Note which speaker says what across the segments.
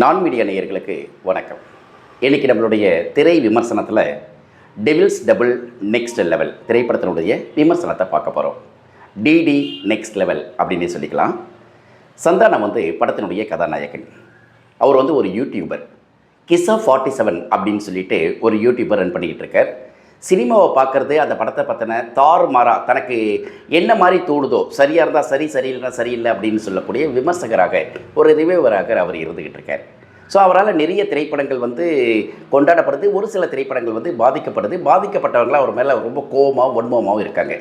Speaker 1: நான் மீடியா நேயர்களுக்கு வணக்கம். இன்றைக்கி நம்மளுடைய திரை விமர்சனத்தில் டெவில்ஸ் டபுள் நெக்ஸ்ட் லெவல் திரைப்படத்தினுடைய விமர்சனத்தை பார்க்க போகிறோம் டிடி நெக்ஸ்ட் லெவல் அப்படின்னு சொல்லிக்கலாம். சந்தானம் வந்து படத்தினுடைய கதாநாயகன். அவர் வந்து ஒரு யூடியூபர் கிசா ஃபார்ட்டி செவன் அப்படின்னு சொல்லிட்டு ஒரு யூடியூபர் ரன் பண்ணிக்கிட்டு இருக்கார். சினிமாவை பார்க்குறது அந்த படத்தை பற்றின தாறுமாறா தனக்கு என்ன மாதிரி தோணுதோ சரியாக இருந்தால் சரி சரியில்லைனா சரியில்லை அப்படின்னு சொல்லக்கூடிய விமர்சகராக ஒரு ரிவ்யூவராக அவர் இருந்துக்கிட்டு இருக்கார். ஸோ அவரால் நிறைய திரைப்படங்கள் வந்து கொண்டாடப்படுது. ஒரு சில திரைப்படங்கள் வந்து பாதிக்கப்படுது. பாதிக்கப்பட்டவங்களாம் அவர் மேலே ரொம்ப கோபமாகவும் வன்மமாகவும் இருக்காங்க.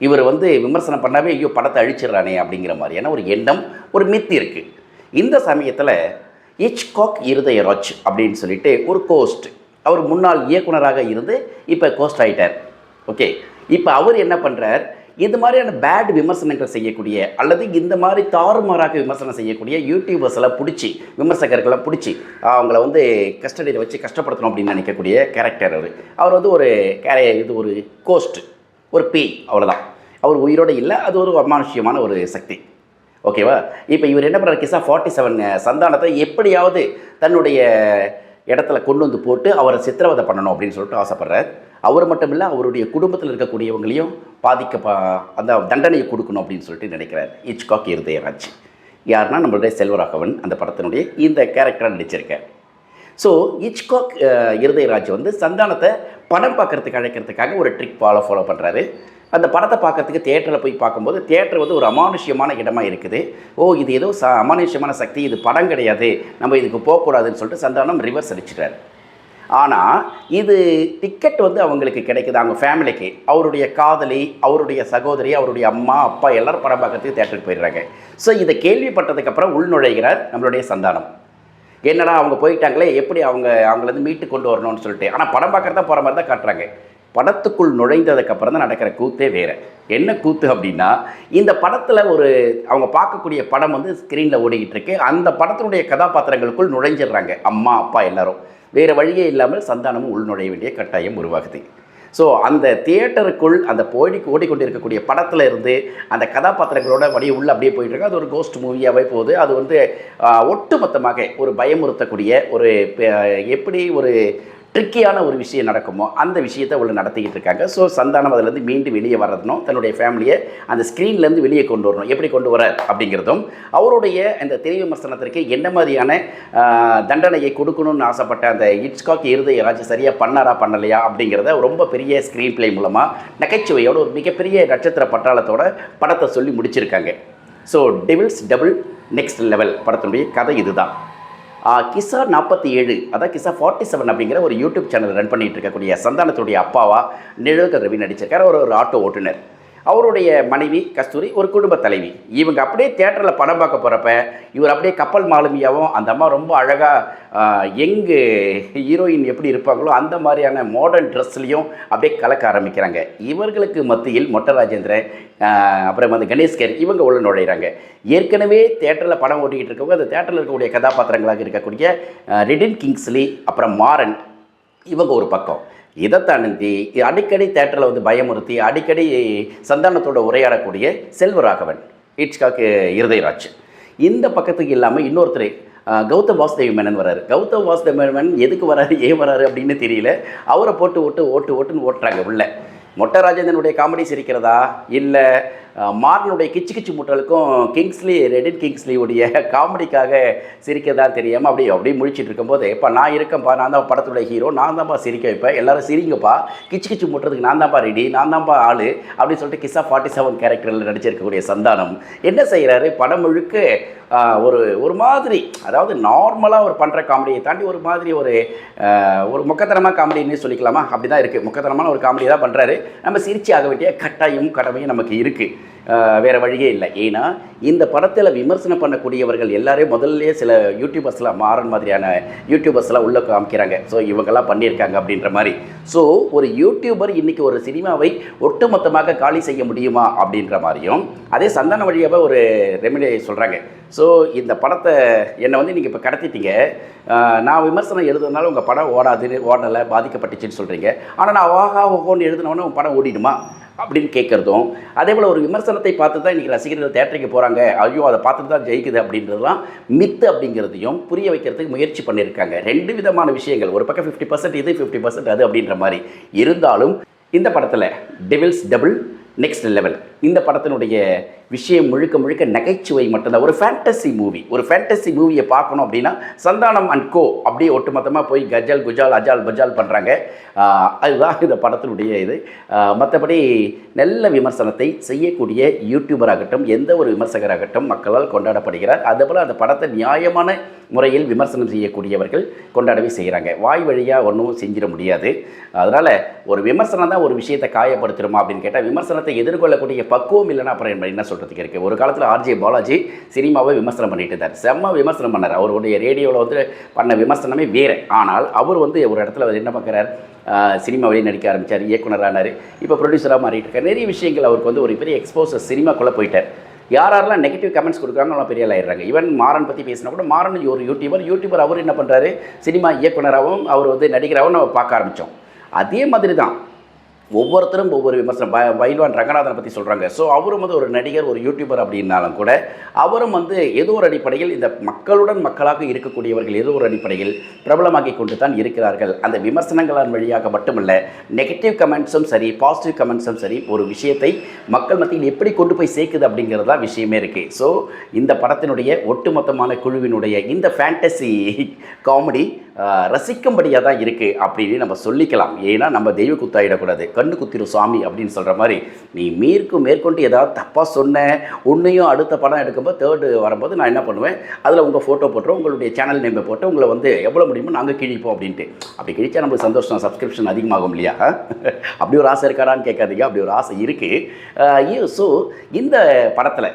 Speaker 1: இவர் வந்து விமர்சனம் பண்ணாவே ஐயோ படத்தை அழிச்சிடுறானே அப்படிங்கிற மாதிரியான ஒரு எண்ணம் ஒரு மித்து இருக்குது இந்த சமயத்தில் ஹிச்காக் இருதயராஜ் அப்படின்னு சொல்லிட்டு ஒரு கோஸ்ட் அவர் முன்னாள் இயக்குனராக இருந்து இப்போ கோஸ்ட் ஆகிட்டார் ஓகே இப்போ அவர் என்ன பண்ணுறார் இந்த மாதிரியான பேட் விமர்சனங்கள் செய்யக்கூடிய அல்லது இந்த மாதிரி தாறுமாறாக விமர்சனம் செய்யக்கூடிய யூடியூபர்ஸ்லாம் பிடிச்சி விமர்சகர்களை பிடிச்சி அவங்கள வந்து கஸ்டடியில் வச்சு கஷ்டப்படுத்தணும் அப்படின்னு நினைக்கக்கூடிய கேரக்டர் அவர். அவர் வந்து ஒரு கேர இது ஒரு கோஸ்ட் ஒரு பேய் அவ்வளோதான் அவர் உயிரோடு இல்லை அது ஒரு அமானுஷ்யமான ஒரு சக்தி. ஓகேவா இப்போ இவர் என்ன பண்ணுறார் கிசா ஃபார்ட்டி செவன் சந்தானத்தை எப்படியாவது தன்னுடைய இடத்துல கொண்டு வந்து போட்டு அவரை சித்திரவதை பண்ணணும் அப்படின்னு சொல்லிட்டு ஆசைப்பட்றார். அவர் மட்டும் இல்லை அவருடைய குடும்பத்தில் இருக்கக்கூடியவங்களையும் பாதிக்க பா அந்த தண்டனையை கொடுக்கணும் அப்படின்னு சொல்லிட்டு நினைக்கிறார். இச்காக் இருதயராஜ். யாருன்னா நம்மளுடைய செல்வராகவன் அந்த படத்தினுடைய இந்த கேரக்டராக நடிச்சிருக்கேன் ஸோ இச்காக் இருதயராஜ் வந்து சந்தானத்தை படம் பார்க்கறதுக்கு அழைக்கிறதுக்காக ஒரு ட்ரிக் ஃபாலோ ஃபாலோ பண்ணுறாரு அந்த படத்தை பார்க்கறதுக்கு தேட்டரில் போய் பார்க்கும்போது தேட்டர் வந்து ஒரு அமானுஷ்யமான இடமா இருக்குது. ஓ இது ஏதோ ச அமானுஷ்யமான சக்தி இது படம் கிடையாது. நம்ம இதுக்கு போகக்கூடாதுன்னு சொல்லிட்டு சந்தானம் ரிவர்ஸ் அடிச்சிட்டார் ஆனால் இது டிக்கெட் வந்து அவங்களுக்கு கிடைக்குது. அவங்க ஃபேமிலிக்கு அவருடைய காதலி அவருடைய சகோதரி அவருடைய அம்மா அப்பா எல்லோரும் படம் பார்க்கறதுக்கு தேட்டருக்கு போயிடுறாங்க. ஸோ இதை கேள்விப்பட்டதுக்கப்புறம் உள்நுழைகிறார் நம்மளுடைய சந்தானம். என்னடா அவங்க போயிட்டாங்களே எப்படி அவங்க அவங்கள வந்து மீட்டு கொண்டு வரணும்னு சொல்லிட்டு. ஆனால் படம் பார்க்குறதா போகிற மாதிரி தான் காட்டுறாங்க. படத்துக்குள் நுழைந்ததுக்கப்புறம் தான் நடக்கிற கூத்தே வேறு. என்ன கூத்து அப்படின்னா இந்த படத்தில் ஒரு அவங்க பார்க்கக்கூடிய படம் வந்து ஸ்க்ரீனில் ஓடிக்கிட்டு இருக்கு. அந்த படத்தினுடைய கதாபாத்திரங்களுக்குள் நுழைஞ்சிடுறாங்க. அம்மா அப்பா எல்லாரும். வேறு வழியே இல்லாமல் சந்தானமும் உள் நுழைய வேண்டிய கட்டாயம் உருவாகுது. ஸோ அந்த தியேட்டருக்குள் அந்த போடி ஓடிக்கொண்டிருக்கக்கூடிய படத்தில் இருந்து அந்த கதாபாத்திரங்களோட வழி உள்ள அப்படியே போயிட்டுருக்கு. அது ஒரு கோஸ்ட் மூவியாகவே போகுது. அது வந்து ஒட்டுமொத்தமாக ஒரு பயமுறுத்தக்கூடிய ஒரு எப்படி ஒரு ட்ரிக்கியான ஒரு விஷயம் நடக்குமோ அந்த விஷயத்தை உள்ள நடத்திக்கிட்டு இருக்காங்க. ஸோ சந்தானம் அதுலேருந்து மீண்டும் வெளியே வர்றதுனும் தன்னுடைய ஃபேமிலியை அந்த ஸ்க்ரீன்லேருந்து வெளியே கொண்டு வரணும். எப்படி கொண்டு வர அப்படிங்கிறதும் அவருடைய அந்த திரை விமர்சனத்திற்கு என்ன மாதிரியான தண்டனையை கொடுக்கணும்னு ஆசைப்பட்ட அந்த இட்ஸ்காக் இருதய ராஜ் சரியாக பண்ணாரா பண்ணலையா அப்படிங்கிறத ரொம்ப பெரிய ஸ்க்ரீன் பிளே மூலமாக நகைச்சுவையோட ஒரு மிகப்பெரிய நட்சத்திர பட்டாளத்தோட படத்தை சொல்லி முடிச்சிருக்காங்க. So devils double next level படத்தினுடைய கதை இதுதான். கிசா நாற்பத்தி ஏழு அதான் கிசா ஃபார்ட்டி செவன் அப்படிங்கிற ஒரு யூடியூப் சேனல் ரன் பண்ணிகிட்டு இருக்கக்கூடிய சந்தானத்துடைய அப்பாவா நிழல்கர் ரவி நடிச்சிருக்கார். அவர் ஒரு ஆட்டோ ஓட்டுநர். அவருடைய மனைவி கஸ்தூரி ஒரு குடும்ப தலைவி. இவங்க அப்படியே தேட்டரில் படம் பார்க்க போகிறப்ப இவர் அப்படியே கப்பல் மாலுமியாகவும் அந்த அம்மா ரொம்ப அழகாக எங்கு ஹீரோயின் எப்படி இருப்பாங்களோ அந்த மாதிரியான மாடர்ன் ட்ரெஸ்லையும் அப்படியே கலக்க ஆரம்பிக்கிறாங்க. இவர்களுக்கு மத்தியில் மொட்டை ராஜேந்திரன் அப்புறம் வந்து கணேஷ்கர் இவங்க உள்ள நுழையிறாங்க. ஏற்கனவே தேட்டரில் படம் ஓட்டிக்கிட்டு இருக்கவங்க அந்த தேட்டரில் இருக்கக்கூடிய கதாபாத்திரங்களாக இருக்கக்கூடிய ரெடின் ரிடின் கிங்ஸ்லி அப்புறம் மாறன் இவங்க ஒரு பக்கம். இதை தாண்டி அடிக்கடி தேட்டரில் வந்து பயமுறுத்தி அடிக்கடி சந்தானத்தோட உரையாடக்கூடிய செல்வராகவன் இட்ஸ்காக்கு இருதயராஜ். இந்த பக்கத்துக்கு இல்லாமல் இன்னொருத்தர் கௌதம் வாசுதேவ மேனன் வராரு கௌதம் வாசுதேவ மேனன் எதுக்கு வராரு ஏன் வராரு அப்படின்னு தெரியல. அவரை போட்டு ஓட்டு ஓட்டு ஓட்டுன்னு ஓட்டுறாங்க உள்ள. மொட்டை ராஜேந்திரனுடைய காமெடி சிரிக்கிறதா? இல்லை மார்னுடைய கிச்சு கிச்சு முட்டலுக்கும் கிங்ஸ்லி ரெடின் கிங்ஸ்லியுடைய காமெடிக்காக சிரிக்கிறதா தெரியாமல் அப்படி அப்படியே முழிச்சிட்டு இருக்கும்போது இப்போ நான் இருக்கேன்ப்பா நான் தான் படத்துடைய ஹீரோ நான் தான்ப்பா சிரிக்க வைப்பேன் எல்லாரும் சிரிங்கப்பா கிச்சு கிச்சு முட்டுறதுக்கு நான் தான்ப்பா ரெடி நான் தான்ப்பா ஆளு அப்படின்னு சொல்லிட்டு கிஸ்ஸா ஃபார்ட்டி செவன் கேரக்டரில் நடிச்சிருக்கக்கூடிய சந்தானம். என்ன செய்கிறாரு படம் முழுக்க ஒரு ஒரு மாதிரி அதாவது நார்மலாக ஒரு பண்ணுற காமெடியை தாண்டி ஒரு மாதிரி ஒரு ஒரு முக்கத்தனமாக காமெடின்னு சொல்லிக்கலாமா? அப்படி தான் இருக்குது முக்கத்தனமான ஒரு காமெடி தான் பண்ணுறாரு நம்ம சிரிச்சு ஆக வேண்டிய கட்டாயம் கடமையும் நமக்கு இருக்குது வேறு வழியே இல்லை. ஏன்னா இந்த படத்தில் விமர்சனம் பண்ணக்கூடியவர்கள் எல்லாரையும் முதல்லயே சில யூடியூபர்ஸ்லாம் மாறன் மாதிரியான யூடியூபர்ஸ்லாம் உள்ளே காமிக்கிறாங்க. ஸோ இவங்கெல்லாம் பண்ணியிருக்காங்க அப்படின்ற மாதிரி. ஸோ ஒரு யூடியூபர் இன்றைக்கி ஒரு சினிமாவை ஒட்டுமொத்தமாக காலி செய்ய முடியுமா அப்படின்ற மாதிரியும் அதே சந்தான வழியாக ஒரு ரெமெடி சொல்கிறாங்க ஸோ இந்த படத்தை என்னை வந்து நீங்கள் இப்போ கடத்திட்டீங்க. நான் விமர்சனம் எழுதுனால உங்கள் படம் ஓடாது ஓடலை பாதிக்கப்பட்டுச்சுன்னு சொல்கிறீங்க ஆனால் நான் ஆஹா ஓஹோன்னு எழுதினவொன்னே உங்கள் படம் ஓடிடுமா? அப்படின்னு கேட்குறதும் அதே போல் ஒரு விமர்சனத்தை பார்த்து தான் இன்றைக்கி ரசிகர்கள் தேட்டருக்கு போகிறாங்க ஐயோ அதை பார்த்துட்டு தான் ஜெயிக்குது அப்படின்றதுலாம் மித்து அப்படிங்கிறதையும் புரிய வைக்கிறதுக்கு முயற்சி பண்ணியிருக்காங்க. ரெண்டு விதமான விஷயங்கள். ஒரு பக்கம் ஃபிஃப்டி பர்சன்ட் இது ஃபிஃப்டி பர்சன்ட் அது அப்படின்ற மாதிரி. இருந்தாலும் இந்த படத்தில் டெவில்ஸ் டபுள் நெக்ஸ்ட் லெவல் இந்த படத்தினுடைய விஷயம் முழுக்க முழுக்க நகைச்சுவை மட்டும்தான். ஒரு ஃபேண்டசி மூவி ஒரு ஃபேண்டசி மூவியை பார்க்கணும் அப்படின்னா சந்தானம் அண்ட் கோ அப்படியே ஒட்டுமொத்தமாக போய் கஜால் குஜால் அஜால் பஜால் பண்ணுறாங்க அதுதான் இந்த படத்தினுடைய இது. மற்றபடி நல்ல விமர்சனத்தை செய்யக்கூடிய யூடியூபராகட்டும் எந்த ஒரு விமர்சகராகட்டும் மக்களால் கொண்டாடப்படுகிறார். அதேபோல் அந்த படத்தை நியாயமான முறையில் விமர்சனம் செய்யக்கூடியவர்கள் கொண்டாடவே செய்கிறாங்க வாய் வழியாக ஒன்றும் செஞ்சிட முடியாது. அதனால் ஒரு விமர்சனம் தான் ஒரு விஷயத்தை காயப்படுத்திடுமா அப்படின்னு கேட்டால் விமர்சனத்தை எதிர்கொள்ளக்கூடிய பக்குவம் இல்லைன்னா அப்புறம் என்ன- சொல்கிறதுக்கு இருக்குது ஒரு காலத்தில் ஆர்ஜே பாலாஜி சினிமாவை விமர்சனம் பண்ணிட்டு இருந்தார். செம்ம விமர்சனம் பண்ணார். அவருடைய ரேடியோவில் வந்து பண்ண விமர்சனமே வேறு. ஆனால் அவர் வந்து ஒரு இடத்துல என்ன பார்க்குறார்? சினிமாவிலேயே நடிக்க ஆரம்பித்தார் இயக்குனரானார். இப்போ ப்ரொடியூசராக மாறிட்டு இருக்கார். நிறைய விஷயங்கள் அவருக்கு வந்து ஒரு பெரிய எக்ஸ்போசர் சினிமாக்குள்ளே போயிட்டார். யார் யாரெல்லாம் நெகட்டிவ் கமெண்ட்ஸ் கொடுக்குறாங்க அவங்க பெரிய ஆயிடுறாங்க. ஈவன் மாறன் பற்றி பேசினா கூட மாறன் ஒரு யூடியூபர் யூடியூபர் அவர் என்ன பண்ணுறாரு சினிமா இயக்குனராகவும் அவர் வந்து நடிகராகவும் நம்ம பார்க்க ஆரம்பித்தோம் அதே மாதிரி தான் ஒவ்வொருத்தரும் ஒவ்வொரு விமர்சனம். ப பைல்வான் ரங்கநாதனை பற்றி சொல்கிறாங்க ஸோ அவரும் வந்து ஒரு நடிகர் ஒரு யூடியூபர் அப்படின்னாலும் கூட அவரும் வந்து ஏதோ ஒரு அடிப்படையில் இந்த மக்களுடன் மக்களாக இருக்கக்கூடியவர்கள் ஏதோ ஒரு அடிப்படையில் பிரபலமாகி கொண்டு தான் இருக்கிறார்கள். அந்த விமர்சனங்களின் வழியாக மட்டுமல்ல நெகட்டிவ் கமெண்ட்ஸும் சரி பாசிட்டிவ் கமெண்ட்ஸும் சரி ஒரு விஷயத்தை மக்கள் மத்தியில் எப்படி கொண்டு போய் சேர்க்குது அப்படிங்கிறது தான் விஷயமே இருக்குது ஸோ இந்த படத்தினுடைய ஒட்டுமொத்தமான குழுவினுடைய இந்த ஃபேண்டசி காமெடி ரசிக்கும்படியாக தான் இருக்குது அப்படின்னு நம்ம சொல்லிக்கலாம். ஏன்னா நம்ம தெய்வ குத்தாயிடக்கூடாது கண்ணு குத்திரும் சுவாமி அப்படின்னு சொல்கிற மாதிரி நீ மேற்கு மேற்கொண்டு ஏதாவது தப்பாக சொன்ன உன்னையும் அடுத்த படம் எடுக்கும்போது தேர்டு வரும்போது நான் என்ன பண்ணுவேன்? அதில் உங்கள் ஃபோட்டோ போட்டுரும் உங்களுடைய சேனல் நேமை போட்டு உங்களை வந்து எவ்வளோ முடியுமோ நாங்கள் கிழிப்போம் அப்படின்ட்டு. அப்படி கிழிச்சா நம்மளுக்கு சந்தோஷம் சப்ஸ்கிரிப்ஷன் அதிகமாகும் இல்லையா? அப்படி ஒரு ஆசை இருக்காடான்னு கேட்காதீங்க. அப்படி ஒரு ஆசை இருக்குது ஸோ இந்த படத்தில்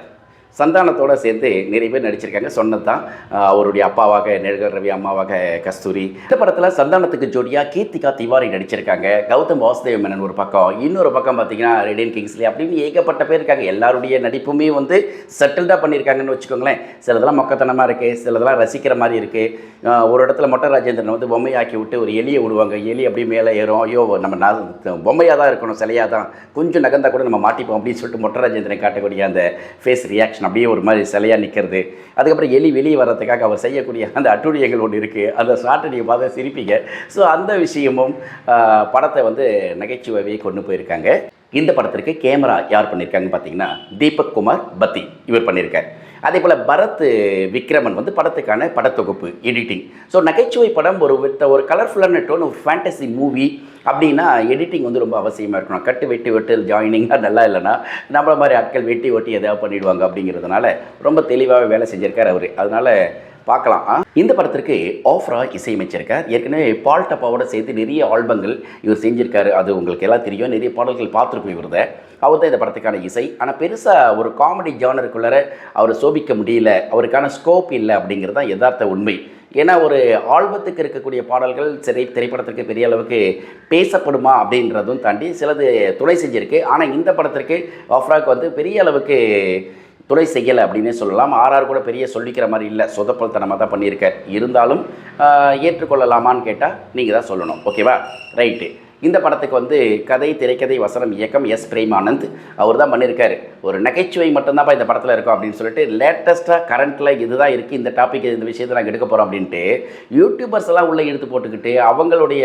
Speaker 1: சந்தானத்தோட சேர்ந்து நிறைய பேர் நடிச்சிருக்காங்க. சொன்னது தான் அவருடைய அப்பாவாக நெழுகல் ரவி அம்மாவாக கஸ்தூரி. இந்த படத்தில் சந்தானத்துக்கு ஜோடியாக கீர்த்திகா திவாரி நடிச்சிருக்காங்க. கௌதம் வாசுதேவ மேனன் ஒரு பக்கம். இன்னொரு பக்கம் பார்த்தீங்கன்னா ரெடியன் கிங்ஸ்லி அப்படின்னு ஏகப்பட்ட பேர் இருக்காங்க. எல்லாருடைய நடிப்புமே வந்து செட்டில்டாக பண்ணியிருக்காங்கன்னு வச்சுக்கோங்களேன். சிலதெல்லாம் மொக்கத்தனமாக இருக்குது சிலதெல்லாம் ரசிக்கிற மாதிரி இருக்குது ஒரு இடத்துல மொட்டை ராஜேந்திரன் வந்து பொம்மையாக்கி விட்டு ஒரு எலியை விடுவாங்க எலி அப்படியே மேலே ஏறும். ஐயோ நம்ம பொம்மையாக தான் இருக்கணும் சிலையாக தான் கொஞ்சம் நகர்ந்தா கூட நம்ம மாட்டிப்போம் அப்படின்னு சொல்லிட்டு மொட்டை ராஜேந்திரன் காட்டக்கூடிய அந்த ஃபேஸ் ரியாக்ஷன் அப்படியே ஒரு மாதிரி சிலையாக நிற்கிறது அதுக்கப்புறம் எலி வெளியே வர்றதுக்காக அவர் செய்யக்கூடிய அந்த அட்டுழியங்கள் ஒன்று இருக்குது அந்த ஷார்ட்டை நீங்கள் பார்த்தா சிரிப்பீங்க. ஸோ அந்த விஷயமும் படத்தை வந்து நகைச்சுவையே கொண்டு போயிருக்காங்க. இந்த படத்திற்கு கேமரா யார் பண்ணியிருக்காங்கன்னு பார்த்தீங்கன்னா தீபக் குமார் பத்தி இவர் பண்ணியிருக்கார் அதே போல் பரத் விக்ரமன் வந்து படத்துக்கான படத்தொகுப்பு எடிட்டிங் ஸோ நகைச்சுவை படம் ஒரு வித் ஒரு கலர்ஃபுல்லான டோன் ஒரு ஃபேண்டசி மூவி அப்படின்னா எடிட்டிங் வந்து ரொம்ப அவசியமாக இருக்கணும். கட்டு வெட்டி வெட்டு ஜாயினிங்காக நல்லா இல்லைன்னா நம்மள மாதிரி ஆட்கள் வெட்டி வெட்டி எதாவது பண்ணிடுவாங்க அப்படிங்கிறதுனால ரொம்ப தெளிவாக வேலை செஞ்சுருக்கார் அவர். அதனால் பார்க்கலாம். இந்த படத்திற்கு ஆஃப்ரா இசையமைச்சிருக்கார். ஏற்கனவே பால் டப்பாவோட சேர்த்து நிறைய ஆல்பங்கள் இவர் செஞ்சிருக்காரு. அது உங்களுக்கு எல்லாம் தெரியும். நிறைய பாடல்கள் பார்த்துருப்போம் இவரத. அவர் தான் இந்த படத்துக்கான இசை. ஆனால் பெருசாக ஒரு காமெடி ஜானருக்குள்ளார அவர் சோபிக்க முடியல. அவருக்கான ஸ்கோப் இல்லை அப்படிங்கிறது தான் யதார்த்த உண்மை. ஏன்னா ஒரு ஆல்பத்துக்கு இருக்கக்கூடிய பாடல்கள் சிறை திரைப்படத்திற்கு பெரிய அளவுக்கு பேசப்படுமா அப்படின்றதும் தாண்டி சிலது துணை செஞ்சிருக்கு. ஆனால் இந்த படத்திற்கு ஆஃப்ராக்கு வந்து பெரிய அளவுக்கு துணை செய்யலை அப்படின்னே சொல்லலாம். ஆர்ஆர் கூட பெரிய சொல்லிக்கிற மாதிரி இல்லை. சொதப்பல்தனமாக தான் பண்ணியிருக்க. இருந்தாலும் ஏற்றுக்கொள்ளலாமான்னு கேட்டால் நீங்கள் தான் சொல்லணும். ஓகேவா? ரைட்டு. இந்த படத்துக்கு வந்து கதை திரைக்கதை வசனம் இயக்கம் எஸ். பிரேமானந்த் அவர் தான் பண்ணியிருக்காரு. ஒரு நகைச்சுவை மட்டும்தான்ப்பா இந்த படத்தில் இருக்கும் அப்படின்னு சொல்லிட்டு லேட்டஸ்ட்டாக கரண்ட்டில் இதுதான் இருக்குது இந்த டாபிக் இந்த விஷயத்தை நாங்கள் எடுக்க போகிறோம் அப்படின்ட்டு யூடியூபர்ஸ் எல்லாம் உள்ளே இழுத்து போட்டுக்கிட்டு அவங்களுடைய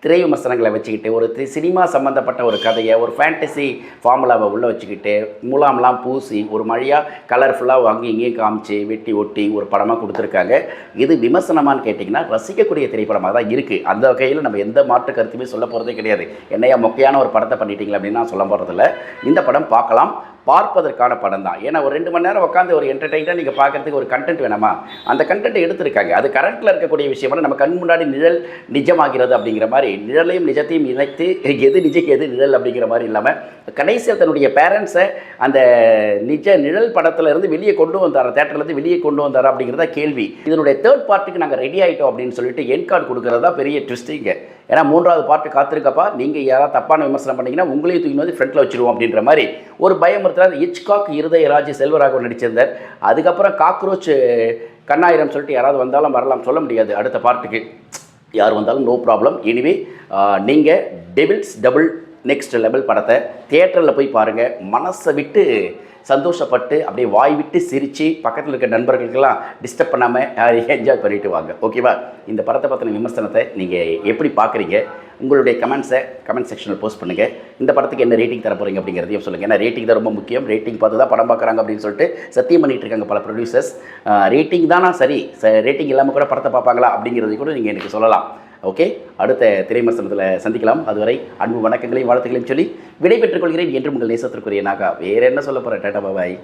Speaker 1: திரை விமர்சனங்களை வச்சுக்கிட்டு ஒரு தி- சினிமா சம்மந்தப்பட்ட ஒரு கதையை ஒரு ஃபேண்டசி ஃபார்முலாவை உள்ளே வச்சுக்கிட்டு முலாம்லாம் பூசி ஒரு மழையாக கலர்ஃபுல்லாக அங்கேயும் இங்கேயும் காமிச்சு வெட்டி ஒட்டி ஒரு படமாக கொடுத்துருக்காங்க. இது விமர்சனமான்னு கேட்டிங்கன்னா ரசிக்கக்கூடிய திரைப்படமாக தான் இருக்குது அந்த வகையில் நம்ம எந்த மாற்று கருத்துமே சொல்ல போகிறதே கிடையாது. என்னையா மொக்கையான ஒரு படத்தை பண்ணிட்டீங்களா அப்படின்னு நான் சொல்ல போகிறதில்ல இந்த படம் பார்க்கலாம். பார்ப்பதற்கான படம் தான் ஏன்னா ஒரு ரெண்டு மணி நேரம் உட்காந்து ஒரு என்டர்டைனாக நீங்கள் பார்க்குறதுக்கு ஒரு கண்டென்ட் வேணாமா? அந்த கண்டென்ட் எடுத்திருக்காங்க. அது கரண்ட்டில் இருக்கக்கூடிய விஷயம் நம்ம கண் முன்னாடி நிழல் நிஜமாகிறது அப்படிங்கிற மாதிரி நிழலையும் நிஜத்தையும் இணைத்து எது நிஜம் எது நிழல் அப்படிங்கிற மாதிரி இல்லாமல் கடைசியில் தன்னுடைய பேரண்ட்ஸை அந்த நிஜ நிழல் படத்தில் இருந்து வெளியே கொண்டு வந்தார்? தேட்டர்லேருந்து வெளியே கொண்டு வந்தார்? அப்படிங்கிறத கேள்வி. இதனுடைய தேர்ட் பார்ட்டுக்கு நாங்கள் ரெடி ஆகிட்டோம் அப்படின்னு சொல்லிட்டு என் கார்டு கொடுக்குறது தான் பெரிய ட்விஸ்டிங்க ஏன்னா மூன்றாவது பார்ட்டு காத்திருக்கப்பா. நீங்கள் யாராவது தப்பான விமர்சனம் பண்ணிங்கன்னா உங்களையும் தூக்கி வந்து ஃப்ரண்ட்டில் வச்சிருவோம் அப்படின்ற மாதிரி ஒரு பயம் பயமுறுத்தலாக இச்காக் இருதயராஜ் செல்வராகவன் நடிச்சிருந்தார். அதுக்கப்புறம் காக்ரோச் கண்ணாயிரம் சொல்லிட்டு யாராவது வந்தாலும் வரலாம் சொல்ல முடியாது அடுத்த பார்ட்டுக்கு யார் வந்தாலும் நோ ப்ராப்ளம் எனிவே நீங்கள் டெவில்ஸ் டபுள் நெக்ஸ்ட் லெவல் படத்தை தியேட்டரில் போய் பாருங்கள் மனசை விட்டு சந்தோஷப்பட்டு அப்படியே வாய் விட்டு சிரித்து பக்கத்தில் இருக்க நண்பர்களுக்கெல்லாம் டிஸ்டர்ப் பண்ணாமல் என்ஜாய் பண்ணிட்டு வாங்க. ஓகேவா இந்த படத்தை பற்றின விமர்சனத்தை நீங்கள் எப்படி பார்க்குறீங்க உங்களுடைய கமெண்ட்ஸை கமெண்ட் செக்ஷனில் போஸ்ட் பண்ணுங்கள் இந்த படத்துக்கு என்ன ரேட்டிங் தர போகிறீங்க அப்படிங்கிறதையும் சொல்லுங்கள் ஏன்னா ரேட்டிங் தான் ரொம்ப முக்கியம். ரேட்டிங் பார்த்து தான் படம் பார்க்குறாங்க அப்படின்னு சொல்லிட்டு சத்தியம் பண்ணிகிட்டு இருக்காங்க பல ப்ரொடியூசர்ஸ் ரேட்டிங் தானா? சரி. ரேட்டிங் இல்லாமல் கூட படத்தை பார்ப்பாங்களா அப்படிங்கிறதையும் கூட நீங்கள் எனக்கு சொல்லலாம். ஓகே அடுத்த திரைமசனத்தில் சந்திக்கலாம். அதுவரை அன்பு வணக்கங்களையும் வாழ்த்துக்களையும் சொல்லி விடைபெற்றுக் கொள்கிறேன். என்று உங்கள் நேசத்திற்குரிய நாகா. வேறு என்ன சொல்ல போகிறேன் டாடா பாபாய்